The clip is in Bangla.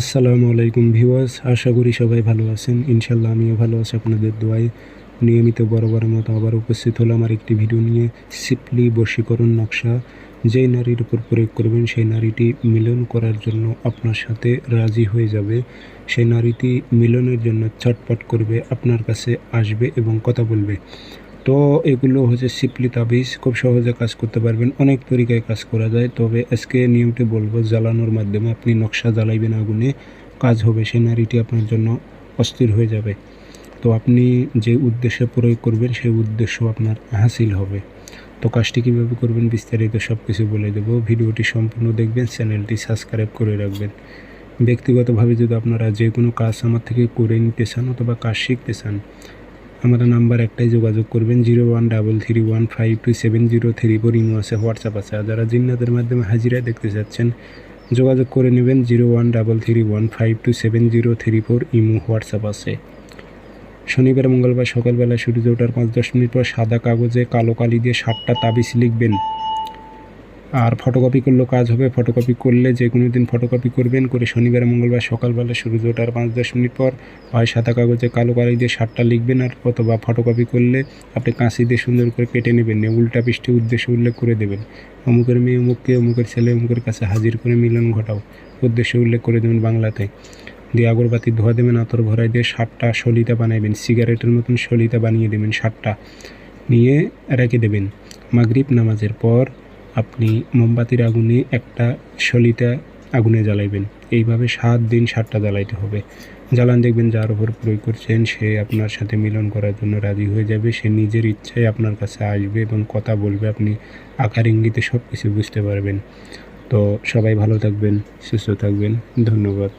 আসসালামু আলাইকুম ভিউয়ার্স, আশা করি সবাই ভালো আছেন। ইনশাল্লাহ আমিও ভালো আছি আপনাদের দোয়ায়। নিয়মিত বরাবরের মতো আবার উপস্থিত হলাম আমার একটি ভিডিও নিয়ে সিপলি বশীকরণ নকশা। যেই নারীর উপর প্রয়োগ করবেন, সেই নারীটি মিলন করার জন্য আপনার সাথে রাজি হয়ে যাবে। সেই নারীটি মিলনের জন্য ছটপট করবে, আপনার কাছে আসবে এবং কথা বলবে। তো এগুলো হচ্ছে সিপলি তাবিজ, খুব সহজে কাজ করতে পারবেন, অনেক তরিকায় কাজ করা যায়। তবে আজকে নিয়মটি বলব, জ্বালানোর মাধ্যমে আপনি নকশা জ্বালাইবেন আগুনে, কাজ হবে সেই নারীটি আপনার জন্য অস্থির হয়ে যাবে। তো আপনি যে উদ্দেশ্যে প্রয়োগ করবেন, সেই উদ্দেশ্য আপনার হাসিল হবে। তো কাজটি কীভাবে করবেন বিস্তারিত সব কিছু বলে দেবো। ভিডিওটি সম্পূর্ণ দেখবেন, চ্যানেলটি সাবস্ক্রাইব করে রাখবেন। ব্যক্তিগতভাবে যদি আপনারা যে কোনো কাজ আমার থেকে করে নিতে চান অথবা কাজ শিখতে চান আমার নাম্বার একটাই যোগাযোগ করবেন, zero one double three one five two seven zero three four imo আছে, হোয়াটসঅ্যাপ আছে। আর যারা জিন্নাতের মাধ্যমে হাজিরা দেখতে চাচ্ছেন, যোগাযোগ করে নেবেন, zero one double three one five two seven zero three four imo, WhatsApp আছে। শনিবার, মঙ্গলবার সকালবেলা সূর্য ওঠার পাঁচ দশ মিনিট পর সাদা কাগজে কালো কালি দিয়ে সাতটা তাবিজ লিখবেন। আর ফটোকপি করলেও কাজ হবে। ফটোকপি করলে যে কোনো দিন ফটোকপি করবেন। করে শনিবার, মঙ্গলবার সকালবেলা সূর্য ওঠার পাঁচ, দশ মিনিট পর হয় সাদা কাগজে কালো কালি দিয়ে সাতটা লিখবেন আর অথবা ফটোকপি করলে আপনি কাঁচি দিয়ে সুন্দর করে কেটে নেবেন। উল্টা পৃষ্ঠে উদ্দেশ্য উল্লেখ করে দেবেন। অমুকের মেয়ে, অমুককে, অমুকের ছেলে, অমুকের কাছে হাজির করে মিলন ঘটাও। উদ্দেশ্য উল্লেখ করে দেবেন বাংলাতে। দিয়ে আগরবাতি ধোয়া দেবেন, আতর ভরাই দিয়ে সাতটা সলিতা বানাইবেন। সিগারেটের মতন সলিতা বানিয়ে দেবেন সাতটা নিয়ে রেখে দেবেন। মাগরিব নামাজের পর আপনি মোমবাতির আগুনে একটা সলিতা আগুনে জ্বালাইবেন। এইভাবে সাত দিন সাতটা জ্বালাইতে হবে। জ্বালান দেখবেন যার ওপর প্রয়োগ করছেন, সে আপনার সাথে মিলন করার জন্য রাজি হয়ে যাবে। সে নিজের ইচ্ছায় আপনার কাছে আসবে এবং কথা বলবে। আপনি আকার ইঙ্গিতে সব কিছু বুঝতে পারবেন। তো সবাই ভালো থাকবেন, সুস্থ থাকবেন। ধন্যবাদ।